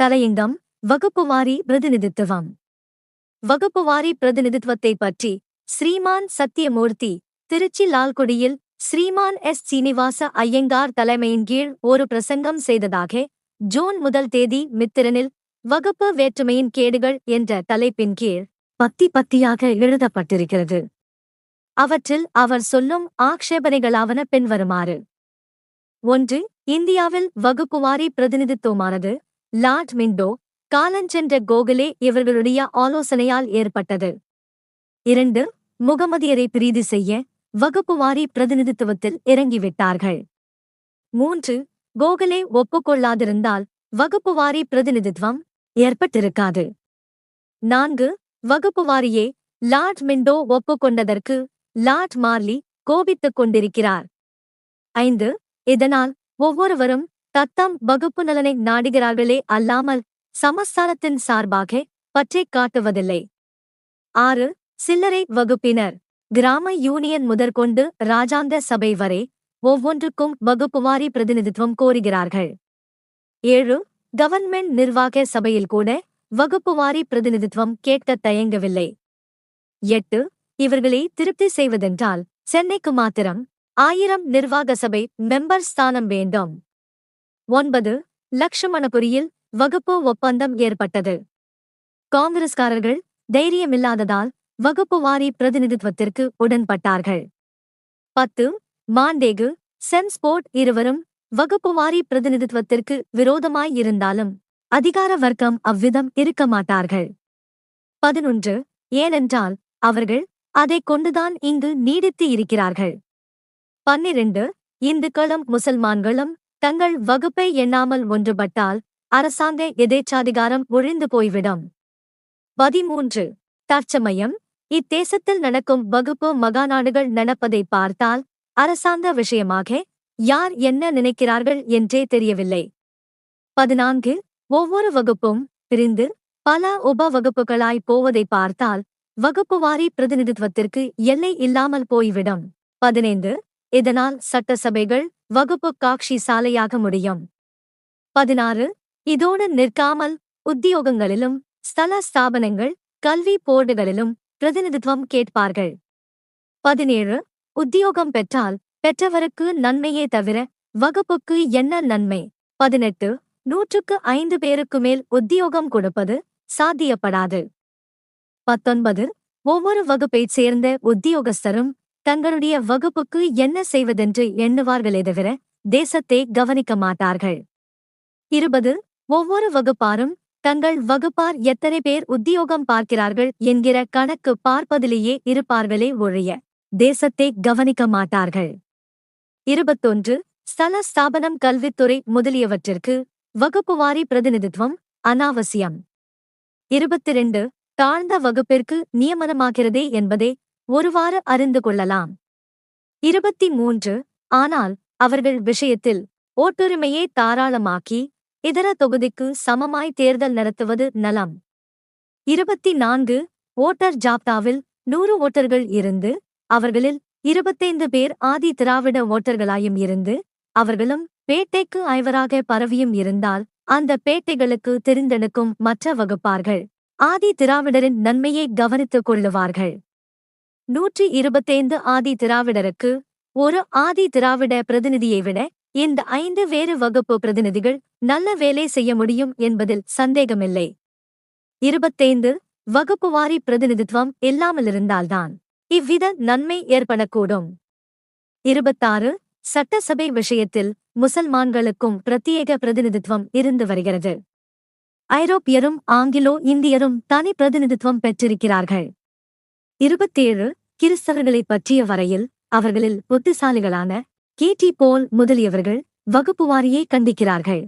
தலையங்கம் வகுப்புவாரி பிரதிநிதித்துவம். வகுப்புவாரி பிரதிநிதித்துவத்தை பற்றி ஸ்ரீமான் சத்தியமூர்த்தி திருச்சி லால்குடியில் ஸ்ரீமான் எஸ். சீனிவாச ஐயங்கார் தலைமையின் கீழ் ஒரு பிரசங்கம் செய்ததாக ஜூன் முதல் தேதி மித்திரனில் வகுப்பு வேற்றுமையின் கேடுகள் என்ற தலைப்பின் கீழ் பத்தி பத்தியாக எழுதப்பட்டிருக்கிறது. அவற்றில் அவர் சொல்லும் ஆக்ஷேபனைகளாவன பின்வருமாறு. ஒன்று இந்தியாவில் வகுப்புவாரி பிரதிநிதித்துவமானது. லார்ட் மிண்டோ காலஞ்சென்ற கோகலே இவர்களுடைய ஆலோசனையால் ஏற்பட்டது. இரண்டு முகமதியரை பிரீதி செய்ய வகுப்புவாரி பிரதிநிதித்துவத்தில் இறங்கிவிட்டார்கள். மூன்று கோகலே ஒப்புக்கொள்ளாதிருந்தால் வகுப்புவாரி பிரதிநிதித்துவம் ஏற்பட்டிருக்காது. நான்கு வகுப்புவாரியே லார்ட் மிண்டோ ஒப்புக்கொண்டதற்கு லார்ட் மார்லி கோபித்துக் கொண்டிருக்கிறார். ஐந்து இதனால் ஒவ்வொருவரும் தத்தம் வகுப்பு நலனை நாடுகிறார்களே அல்லாமல் சமஸ்தானத்தின் சார்பாக பற்றி காட்டுவதில்லை. ஆறு சில்லறை வகுப்பினர். கிராம யூனியன் முதற்கொண்டு ராஜாந்த சபை வரை ஒவ்வொன்றுக்கும் வகுப்புவாரி பிரதிநிதித்துவம் கோருகிறார்கள். ஏழு கவர்ன்மெண்ட் நிர்வாக சபையில் கூட வகுப்புவாரி பிரதிநிதித்துவம் கேட்கத் தயங்கவில்லை. எட்டு இவர்களை திருப்தி செய்வதென்றால் சென்னைக்கு மாத்திரம் ஆயிரம் நிர்வாக சபை மெம்பர் ஸ்தானம் வேண்டும். ஒன்பது லக்ஷ்மணபுரியில் வகுப்பு ஒப்பந்தம் ஏற்பட்டது. காங்கிரஸ்காரர்கள் தைரியமில்லாததால் வகுப்புவாரி பிரதிநிதித்துவத்திற்கு உடன்பட்டார்கள். பத்து மாண்டேகு சென்ஸ்போர்ட் இருவரும் வகுப்புவாரி பிரதிநிதித்துவத்திற்கு விரோதமாய் இருந்தாலும் அதிகார வர்க்கம் அவ்விதம் இருக்க மாட்டார்கள். பதினொன்று ஏனென்றால் அவர்கள் அதைக் கொண்டுதான் இங்கு நீடித்து இருக்கிறார்கள். பன்னிரண்டு இந்துக்களும் முசல்மான்களும் தங்கள் வகுப்பை எண்ணாமல் ஒன்றுபட்டால் அரசாங்க எதேச்சாதிகாரம் ஒழிந்து போய்விடும். பதிமூன்று. தற்சமயம் இத்தேசத்தில் நடக்கும் வகுப்பு மகாநாடுகள் நடப்பதை பார்த்தால் அரசாங்க விஷயமாக யார் என்ன நினைக்கிறார்கள் என்றே தெரியவில்லை. பதினான்கு. ஒவ்வொரு வகுப்பும் பிரிந்து பல உப வகுப்புகளாய் போவதை பார்த்தால் வகுப்புவாரி பிரதிநிதித்துவத்திற்கு எல்லை இல்லாமல் போய்விடும். பதினைந்து. இதனால் சட்டசபைகள் வகுப்பு காட்சி சாலையாக முடியும். பதினாறு. இதோடு நிற்காமல் உத்தியோகங்களிலும் ஸ்தல ஸ்தாபனங்கள் கல்வி போர்டுகளிலும் பிரதிநிதித்துவம் கேட்பார்கள். பதினேழு. உத்தியோகம் பெற்றால் பெற்றவருக்கு நன்மையே தவிர வகுப்புக்கு என்ன நன்மை? பதினெட்டு. நூற்றுக்கு ஐந்து பேருக்கு மேல் உத்தியோகம் கொடுப்பது சாத்தியப்படாது. பத்தொன்பது. ஒவ்வொரு வகுப்பைச் சேர்ந்த உத்தியோகஸ்தரும் தங்களுடைய வகுப்புக்கு என்ன செய்வதென்று எண்ணுவார்களே தவிர தேசத்தை கவனிக்க மாட்டார்கள். இருபது. ஒவ்வொரு வகுப்பாரும் தங்கள் வகுப்பார் எத்தனை பேர் உத்தியோகம் பார்க்கிறார்கள் என்கிற கணக்கு பார்ப்பதிலேயே இருப்பார்களே ஒழிய தேசத்தை கவனிக்க மாட்டார்கள். இருபத்தொன்று. ஸ்தல ஸ்தாபனம் கல்வித்துறை முதலியவற்றிற்கு வகுப்புவாரி பிரதிநிதித்துவம் அனாவசியம். இருபத்திரண்டு. தாழ்ந்த வகுப்பிற்கு நியமனமாகிறதே என்பதே ஒருவாறு அறிந்து கொள்ளலாம். இருபத்தி மூன்று ஆனால் அவர்கள் விஷயத்தில் ஓட்டுரிமையை தாராளமாக்கி இதர தொகுதிக்கு சமமாய் தேர்தல் நடத்துவது நலம். இருபத்தி நான்கு ஓட்டர் ஜாப்தாவில் நூறு ஓட்டர்கள் இருந்து அவர்களில் இருபத்தைந்து பேர் ஆதி திராவிட ஓட்டர்களாயும் இருந்து அவர்களும் பேட்டைக்கு ஐவராக பரவியும் இருந்தால் அந்த பேட்டைகளுக்கு தெரிந்தெடுக்கும் மற்ற வகுப்பார்கள். ஆதி திராவிடரின் நன்மையை கவனித்துக் கொள்ளுவார்கள். நூற்றி இருபத்தைந்து ஆதி திராவிடருக்கு ஒரு ஆதி திராவிட பிரதிநிதியை விட இந்த ஐந்து வேறு வகுப்பு பிரதிநிதிகள் நல்ல வேலை செய்ய முடியும் என்பதில் சந்தேகமில்லை. இருபத்தைந்து வகுப்புவாரி பிரதிநிதித்துவம் இல்லாமலிருந்தால்தான் இவ்வித நன்மை ஏற்படக்கூடும். இருபத்தாறு சட்டசபை விஷயத்தில் முசல்மான்களுக்கும் பிரத்யேக பிரதிநிதித்துவம் இருந்து வருகிறது. ஐரோப்பியரும் ஆங்கிலோ இந்தியரும் தனி பிரதிநிதித்துவம் பெற்றிருக்கிறார்கள். இருபத்தேழு கிறிஸ்தவர்களைப் பற்றிய வரையில் அவர்களில் புத்திசாலிகளான கேட்டி போல் முதலியவர்கள் வகுப்புவாரியை கண்டிக்கிறார்கள்.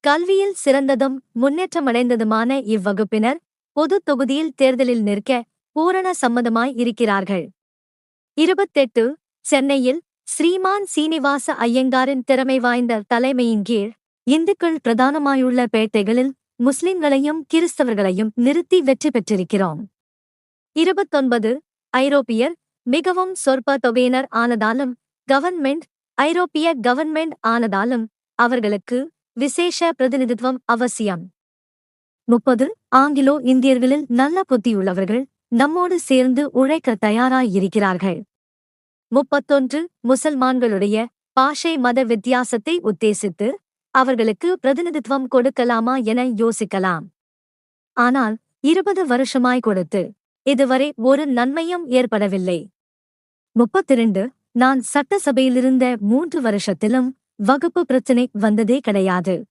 கல்வியில் சிறந்ததும் முன்னேற்றமடைந்ததுமான இவ்வகுப்பினர் பொதுத் தொகுதியில் தேர்தலில் நிற்க பூரண சம்மதமாய் இருக்கிறார்கள். இருபத்தெட்டு சென்னையில் ஸ்ரீமான் சீனிவாச ஐயங்காரின் திறமை வாய்ந்த தலைமையின் கீழ் இந்துக்கள் பிரதானமாயுள்ள பேட்டைகளில் முஸ்லிம்களையும் கிறிஸ்தவர்களையும் நிறுத்தி வெற்றி பெற்றிருக்கிறோம். இருபத்தொன்பது ஐரோப்பியர் மிகவும் சொற்ப தொகையினர் ஆனதாலும் கவர்ன்மெண்ட் ஐரோப்பிய கவர்ன்மெண்ட் ஆனதாலும் அவர்களுக்கு விசேஷ பிரதிநிதித்துவம் அவசியம். முப்பது ஆங்கிலோ இந்தியர்களில் நல்ல புத்தியுள்ளவர்கள் நம்மோடு சேர்ந்து உழைக்க தயாராயிருக்கிறார்கள். முப்பத்தொன்று முசல்மான்களுடைய பாஷை மத வித்தியாசத்தை உத்தேசித்து அவர்களுக்கு பிரதிநிதித்துவம் கொடுக்கலாமா என யோசிக்கலாம். ஆனால் இருபது வருஷமாய் கொடுத்து இதுவரை ஒரு நன்மையும் ஏற்படவில்லை. முப்பத்திரண்டு நான் சட்டசபையிலிருந்த மூன்று வருஷத்திலும் வகுப்பு பிரச்சினை வந்ததே கிடையாது.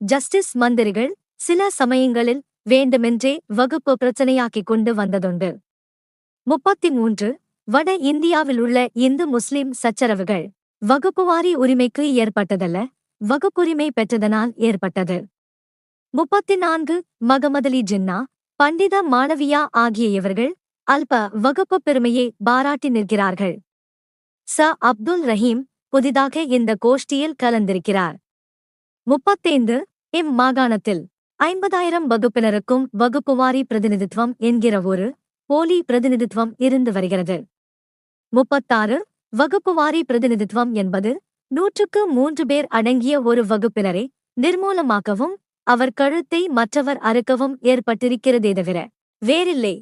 ஜஸ்டிஸ் மந்திரிகள் சில சமயங்களில் வேண்டுமென்றே வகுப்பு பிரச்சனையாக்கிக் கொண்டு வந்ததுண்டு. முப்பத்தி மூன்று வட இந்தியாவில் உள்ள இந்து முஸ்லிம் சச்சரவுகள் வகுப்புவாரி உரிமைக்கு ஏற்பட்டதல்ல வகுப்புரிமை பெற்றதனால் ஏற்பட்டது. முப்பத்தி நான்கு மகமதலி ஜின்னா பண்டித மாணவியா ஆகிய இவர்கள் அல்ப வகுப்பு பெருமையை பாராட்டி நிற்கிறார்கள். ச. அப்துல் ரஹீம் புதிதாக இந்த கோஷ்டியில் கலந்திருக்கிறார். முப்பத்தைந்து இம் மாகாணத்தில் ஐம்பதாயிரம் வகுப்பினருக்கும் வகுப்புவாரி பிரதிநிதித்துவம் என்கிற ஒரு போலி பிரதிநிதித்துவம் இருந்து வருகிறது. முப்பத்தாறு வகுப்புவாரி பிரதிநிதித்துவம் என்பது நூற்றுக்கு மூன்று பேர் அடங்கிய ஒரு வகுப்பினரை நிர்மூலமாக்கவும் அவர் கழுத்தை மற்றவர் அறுக்கவும் ஏற்பட்டிருக்கிறதே தவிர வேறில்லை.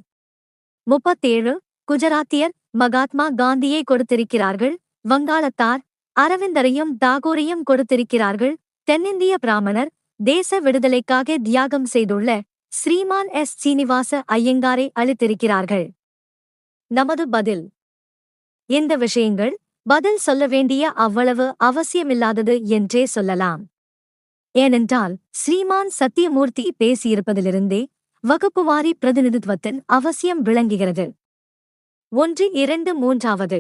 முப்பத்தேழு குஜராத்தியர் மகாத்மா காந்தியை கொடுத்திருக்கிறார்கள் வங்காளத்தார் அரவிந்தரையும் தாகூரையும் கொடுத்திருக்கிறார்கள் தென்னிந்திய பிராமணர் தேச விடுதலைக்காக தியாகம் செய்துள்ள ஸ்ரீமான் எஸ். சீனிவாச ஐயங்காரை அளித்திருக்கிறார்கள் நமது பதில். இந்த விஷயங்கள் பதில் சொல்ல வேண்டிய அவ்வளவு அவசியமில்லாதது என்றே சொல்லலாம். ஏனென்றால் ஸ்ரீமான் சத்தியமூர்த்தி பேசியிருப்பதிலிருந்தே வகுப்புவாரி பிரதிநிதித்துவத்தின் அவசியம் விளங்குகிறது. ஒன்று இரண்டு மூன்றாவது.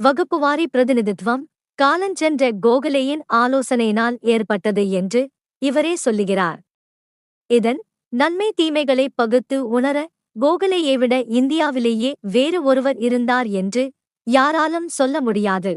வகுப்புவாரி பிரதிநிதித்துவம் காலஞ்சென்ற கோகலேயின் ஆலோசனையினால் ஏற்பட்டது என்று இவரே சொல்லுகிறார். இதன் நன்மை தீமைகளை பகுத்து உணர கோகலேயை விட இந்தியாவிலேயே வேறு ஒருவர் இருந்தார் என்று யாராலும் சொல்ல முடியாது.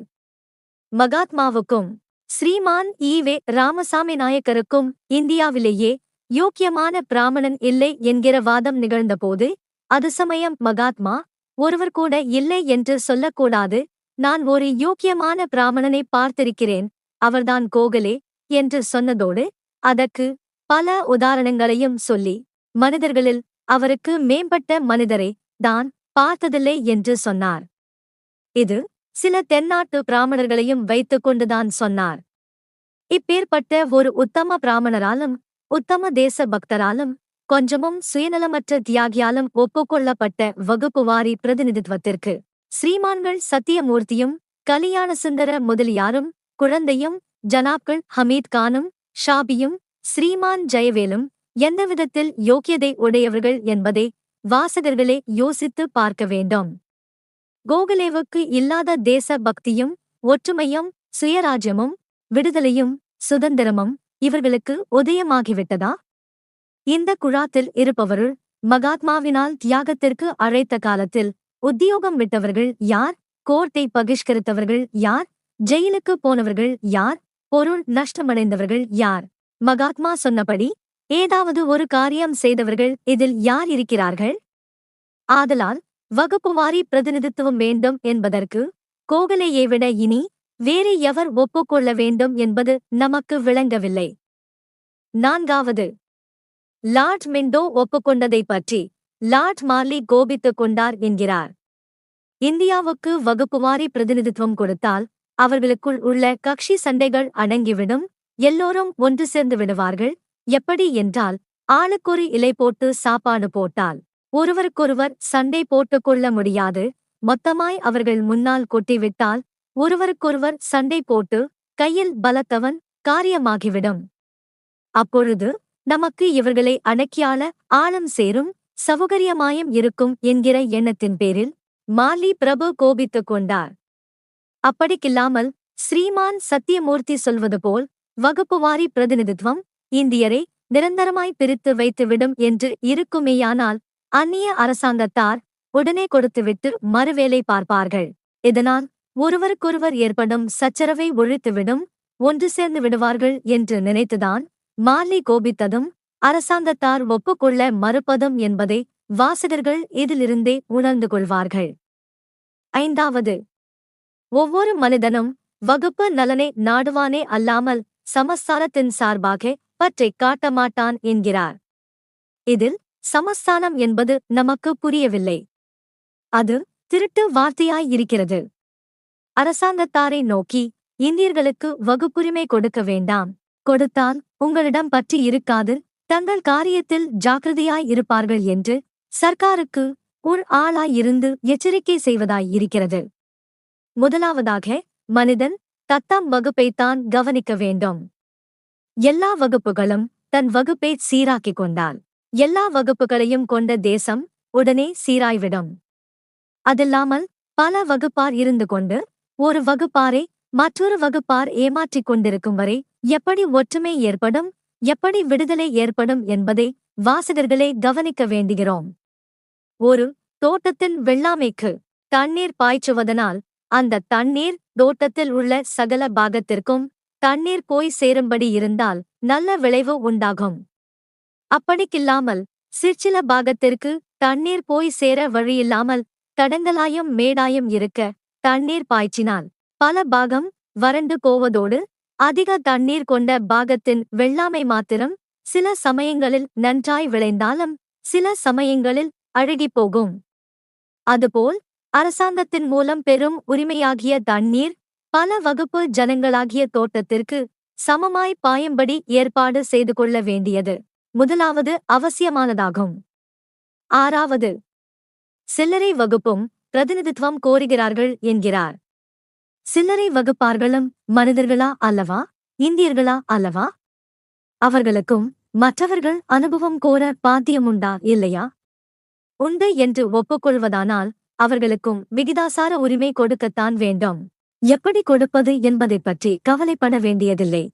மகாத்மாவுக்கும் ஸ்ரீமான் ஈவே ராமசாமி நாயக்கருக்கும் இந்தியாவிலேயே யோக்கியமான பிராமணன் இல்லை என்கிற வாதம் நிகழ்ந்தபோது அது சமயம் மகாத்மா ஒருவர் கூட இல்லை என்று சொல்லக்கூடாது. நான் ஒரு யோக்கியமான பிராமணனை பார்த்திருக்கிறேன். அவர்தான் கோகலே என்று சொன்னதோடு அதற்கு பல உதாரணங்களையும் சொல்லி மனிதர்களில் அவருக்கு மேம்பட்ட மனிதரை தான் பார்த்ததில்லை என்று சொன்னார். இது சில தென்னாட்டு பிராமணர்களையும் வைத்துக் கொண்டுதான் சொன்னார். இப்பேற்பட்ட ஒரு உத்தம பிராமணராலும் உத்தம தேச பக்தராலும் கொஞ்சமும் சுயநலமற்ற தியாகியாலும் ஒப்புக்கொள்ளப்பட்ட வகுப்புவாரி பிரதிநிதித்துவத்திற்கு ஸ்ரீமான்கள் சத்தியமூர்த்தியும் கலியாண சுந்தர முதலியாரும் குழந்தையும் ஜனாப்கள் ஹமீத் கானும் ஷாபியும் ஸ்ரீமான் ஜெயவேலும் எந்தவிதத்தில் யோக்கியதை உடையவர்கள் என்பதை வாசகர்களே யோசித்து பார்க்க வேண்டும். கோகலேவுக்கு இல்லாத தேச பக்தியும் ஒற்றுமையும் சுயராஜ்யமும் விடுதலையும் சுதந்திரமும் இவர்களுக்கு உதயமாகிவிட்டதா? இந்த குழாத்தில் இருப்பவருள் மகாத்மாவினால் தியாகத்திற்கு அழைத்த காலத்தில் உத்தியோகம் விட்டவர்கள் யார்? கோர்ட்டை பகிஷ்கரித்தவர்கள் யார்? ஜெயிலுக்கு போனவர்கள் யார்? பொருள் நஷ்டமடைந்தவர்கள் யார்? மகாத்மா சொன்னபடி ஏதாவது ஒரு காரியம் செய்தவர்கள் இதில் யார் இருக்கிறார்கள்? ஆதலால் வகுப்புவாரி பிரதிநிதித்துவம் வேண்டும் என்பதற்கு கோகலையை விட இனி வேறு எவர் ஒப்புக்கொள்ள வேண்டும் என்பது நமக்கு விளங்கவில்லை. நான்காவது. லார்ட் மிண்டோ ஒப்புக்கொண்டதை பற்றி லார்ட் மார்லி கோபித்துக் கொண்டார் என்கிறார். இந்தியாவுக்கு வகுப்புவாரி பிரதிநிதித்துவம் கொடுத்தால் அவர்களுக்குள் உள்ள கட்சி சண்டைகள் அடங்கிவிடும் எல்லோரும் ஒன்று சேர்ந்து விடுவார்கள் எப்படி என்றால் ஆளுக்கொரு இலை போட்டு சாப்பாடு போட்டால். ஒருவருக்கொருவர் சண்டை போட்டுக் கொள்ள முடியாது. மொத்தமாய் அவர்கள் முன்னால் கொட்டிவிட்டால் ஒருவருக்கொருவர் சண்டை போட்டு கையில் பலத்தவன் காரியமாகிவிடும். அப்பொழுது நமக்கு இவர்களை அடக்கியாள ஆழம் சேரும் சௌகரியமாயம் இருக்கும் என்கிற எண்ணத்தின் பேரில் மாலி பிரபு கோபித்துக் கொண்டார். அப்படிக்கில்லாமல் ஸ்ரீமான் சத்தியமூர்த்தி சொல்வது போல் வகுப்புவாரி பிரதிநிதித்துவம் இந்தியரை நிரந்தரமாய் பிரித்து வைத்துவிடும் என்று இருக்குமேயானால் அந்நிய அரசாங்கத்தார் உடனே கொடுத்துவிட்டு மறுவேலை பார்ப்பார்கள். இதனால் ஒருவருக்கொருவர் ஏற்படும் சச்சரவை ஒழித்துவிடும் ஒன்று சேர்ந்து விடுவார்கள் என்று நினைத்துதான் மாலி கோபித்ததும் அரசாங்கத்தார் ஒப்புக்கொள்ள மறுப்பதும் என்பதை வாசகர்கள் இதிலிருந்தே உணர்ந்து கொள்வார்கள். ஐந்தாவது ஒவ்வொரு மனிதனும் வகுப்பு நலனை நாடுவானே அல்லாமல் சமஸ்தானத்தின் சார்பாக பற்றி காட்டமாட்டான் என்கிறார். இதில் சமஸ்தானம் என்பது நமக்கு புரியவில்லை. அது திருட்டு வார்த்தையாயிருக்கிறது அரசாங்கத்தாரை நோக்கி இந்தியர்களுக்கு வகுப்புரிமை கொடுக்க வேண்டாம். கொடுத்தால் உங்களிடம் பற்றி இருக்காது. தங்கள் காரியத்தில் ஜாக்கிரதையாய் இருப்பார்கள் என்று சர்க்காருக்கு ஒரு ஆளாயிருந்து எச்சரிக்கை செய்வதாய் இருக்கிறது. முதலாவதாக மனிதன் தத்தம் வகுப்பைத்தான் கவனிக்க வேண்டும். எல்லா வகுப்புகளும் தன் வகுப்பை சீராக்கிக் கொண்டான் எல்லா வகுப்புகளையும் கொண்ட தேசம் உடனே சீராய்விடும். அதில்லாமல் பல வகுப்பார் இருந்து கொண்டு ஒரு வகுப்பாரை மற்றொரு வகுப்பார் ஏமாற்றிக் கொண்டிருக்கும் வரை எப்படி ஒற்றுமை ஏற்படும் எப்படி விடுதலை ஏற்படும் என்பதை வாசகர்களே கவனிக்க வேண்டுகிறோம். ஒரு தோட்டத்தின் வெள்ளாமைக்கு தண்ணீர் பாய்ச்சுவதனால் அந்த தண்ணீர் தோட்டத்தில் உள்ள சகல பாகத்திற்கும் தண்ணீர் போய் சேரும்படி இருந்தால் நல்ல விளைவு உண்டாகும். அப்படிக்கில்லாமல் சிற்சில பாகத்திற்கு தண்ணீர் போய் சேர வழியில்லாமல் தடங்கலாயும் மேடாயும் இருக்க தண்ணீர் பாய்ச்சினால் பல பாகம் வறண்டு போவதோடு அதிக தண்ணீர் கொண்ட பாகத்தின் வெள்ளாமை மாத்திரம் சில சமயங்களில் நன்றாய் விளைந்தாலும் சில சமயங்களில் அழுகிப் போகும். அதுபோல் அரசாங்கத்தின் மூலம் பெரும் உரிமையாகிய தண்ணீர் பல வகுப்பு ஜனங்களாகிய தோட்டத்திற்கு சமமாய் பாயும்படி ஏற்பாடு செய்து கொள்ள வேண்டியது. முதலாவது அவசியமானதாகும். ஆறாவது சில்லறை வகுப்பும் பிரதிநிதித்துவம் கோருகிறார்கள் என்கிறார். சில்லறை வகுப்பார்களும் மனிதர்களா அல்லவா? இந்தியர்களா அல்லவா? அவர்களுக்கும் மற்றவர்கள் அனுபவம் கோர பாத்தியமுண்டா இல்லையா? உண்டு என்று ஒப்புக்கொள்வதானால் அவர்களுக்கும் விகிதாசார உரிமை கொடுக்கத்தான் வேண்டும். எப்படி கொடுப்பது என்பதைப் பற்றி கவலைப்பட வேண்டியதில்லை.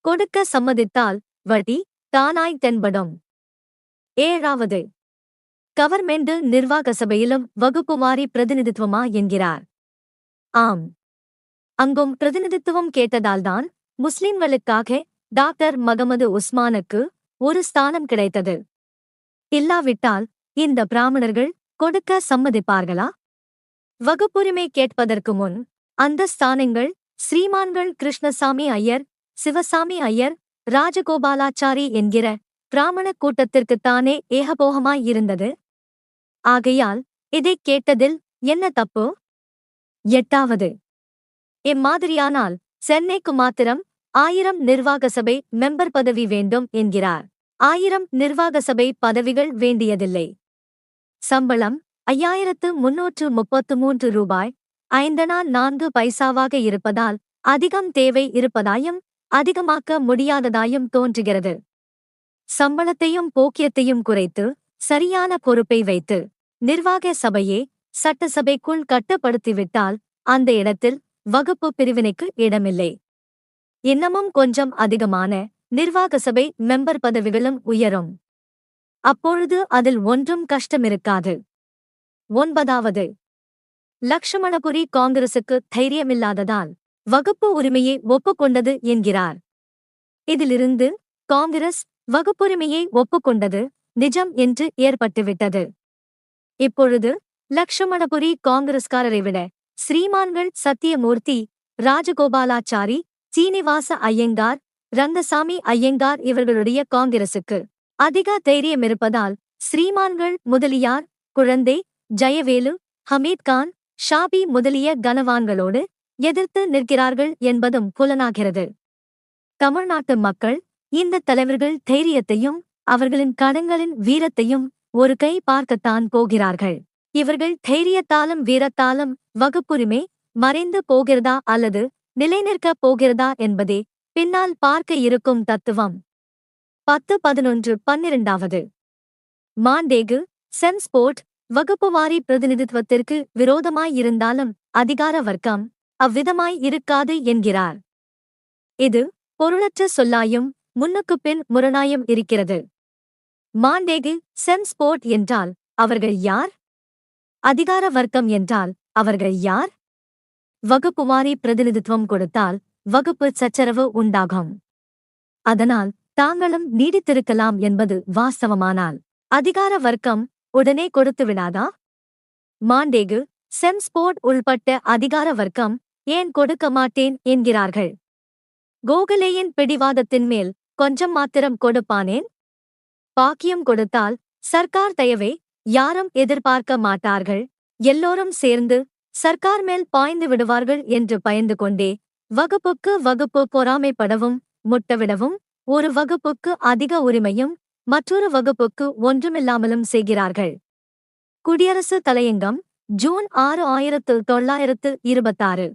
கொடுக்க சம்மதித்தால் வட்டி தானாய் தென்படும். ஏழாவது கவர்மெண்டு நிர்வாக சபையிலும் வகுப்புவாரி பிரதிநிதித்துவமா என்கிறார். ஆம். அங்கும் பிரதிநிதித்துவம் கேட்டதால்தான் முஸ்லிம்களுக்காக டாக்டர் மகமது உஸ்மானுக்கு ஒரு ஸ்தானம் கிடைத்தது. இல்லாவிட்டால் இந்த பிராமணர்கள் கொடுக்க சம்மதிப்பார்களா? வகுப்புரிமை கேட்பதற்கு முன் அந்த ஸ்தானங்கள் ஸ்ரீமான்கள் கிருஷ்ணசாமி ஐயர் சிவசாமி ஐயர் ராஜகோபாலாச்சாரி என்கிற பிராமண கூட்டத்திற்குத்தானே ஏகபோகமாயிருந்தது ஆகையால் இதைக் கேட்டதில் என்ன தப்பு? எட்டாவது. இம்மாதிரியானால் சென்னைக்கு மாத்திரம் ஆயிரம் நிர்வாக சபை மெம்பர் பதவி வேண்டும் என்கிறார். ஆயிரம் நிர்வாக சபை பதவிகள் வேண்டியதில்லை. சம்பளம் ஐயாயிரத்து முன்னூற்று முப்பத்து மூன்று ரூபாய் ஐந்தனா நான்கு பைசாவாக இருப்பதால் அதிகம் தேவை இருப்பதாயும் அதிகமாக்க முடியாததாயும் தோன்றுகிறது. சம்பளத்தையும் போக்கியத்தையும் குறைத்து சரியான பொறுப்பை வைத்து நிர்வாக சபையே சட்டசபைக்குள் கட்டுப்படுத்திவிட்டால் அந்த இடத்தில் வகுப்பு பிரிவினைக்கு இடமில்லை. இன்னமும் கொஞ்சம் அதிகமான நிர்வாக சபை மெம்பர் பதவிகளும் உயரும். அப்பொழுது அதில் ஒன்றும் கஷ்டமிருக்காது. ஒன்பதாவது. லக்ஷ்மணபுரி காங்கிரசுக்கு தைரியமில்லாததால் வகுப்பு உரிமையை ஒப்புக்கொண்டது என்கிறார். இதிலிருந்து காங்கிரஸ் வகுப்புரிமையை ஒப்புக்கொண்டது நிஜம் என்று ஏற்பட்டுவிட்டது. இப்பொழுது லக்ஷ்மணபுரி காங்கிரஸ்காரரை விட ஸ்ரீமான்கள் சத்தியமூர்த்தி ராஜகோபாலாச்சாரி சீனிவாச ஐயங்கார் ரங்கசாமி ஐயங்கார் இவர்களுடைய காங்கிரசுக்கு அதிக தைரியம் இருப்பதால் ஸ்ரீமான்கள் முதலியார் குழந்தை ஜெயவேலு ஹமீத்கான் ஷாபி முதலிய கனவான்களோடு எதிர்த்து நிற்கிறார்கள் என்பதும் புலனாகிறது. தமிழ்நாட்டு மக்கள் இந்த தலைவர்கள் தைரியத்தையும் அவர்களின் கடங்களின் வீரத்தையும் ஒரு கை பார்க்கத்தான் போகிறார்கள். இவர்கள் தைரியத்தாலும் வீரத்தாலும் வகுப்புரிமை மறைந்து போகிறதா அல்லது நிலைநிற்கப் போகிறதா என்பதே பின்னால் பார்க்க இருக்கும் தத்துவம். பத்து பதினொன்று பன்னிரண்டாவது. மாண்டேகு சென்ஸ்போர்ட் வகுப்புவாரி பிரதிநிதித்துவத்திற்கு விரோதமாயிருந்தாலும் அதிகார வர்க்கம் அவ்விதமாய் இருக்காது என்கிறார். இது பொருளற்ற சொல்லாயும் முன்னுக்குப் பின் முரணாயும் இருக்கிறது. மாண்டேகு சென்ஸ்போர்ட் என்றால் அவர்கள் யார்? அதிகார வர்க்கம் என்றால் அவர்கள் யார்? வகுப்புவாரி பிரதிநிதித்துவம் கொடுத்தால் வகுப்பு சச்சரவு உண்டாகும். அதனால் தாங்களும் நீடித்திருக்கலாம் என்பது வாஸ்தவமானால் அதிகார வர்க்கம் உடனே கொடுத்து விடாதா? மாண்டேகு சென்ஸ்போர்ட் உள்பட்ட அதிகார வர்க்கம் ஏன் கொடுக்க மாட்டேன்? என்கிறார்கள். கோகலேயின் பிடிவாதத்தின் மேல் கொஞ்சம் மாத்திரம் கொடுப்பானேன்? பாக்கியம் கொடுத்தால் சர்க்கார் தயவை யாரும் எதிர்பார்க்க மாட்டார்கள். எல்லோரும் சேர்ந்து சர்க்கார் மேல் பாய்ந்து விடுவார்கள் என்று பயந்து கொண்டே வகுப்புக்கு வகுப்பு பொறாமைப்படவும் முட்டவிடவும் ஒரு வகுப்புக்கு அதிக உரிமையும் மற்றொரு வகுப்புக்கு ஒன்றுமில்லாமலும் செய்கிறார்கள். குடியரசு தலையங்கம் ஜூன் ஆறு ஆயிரத்து தொள்ளாயிரத்து இருபத்தாறு.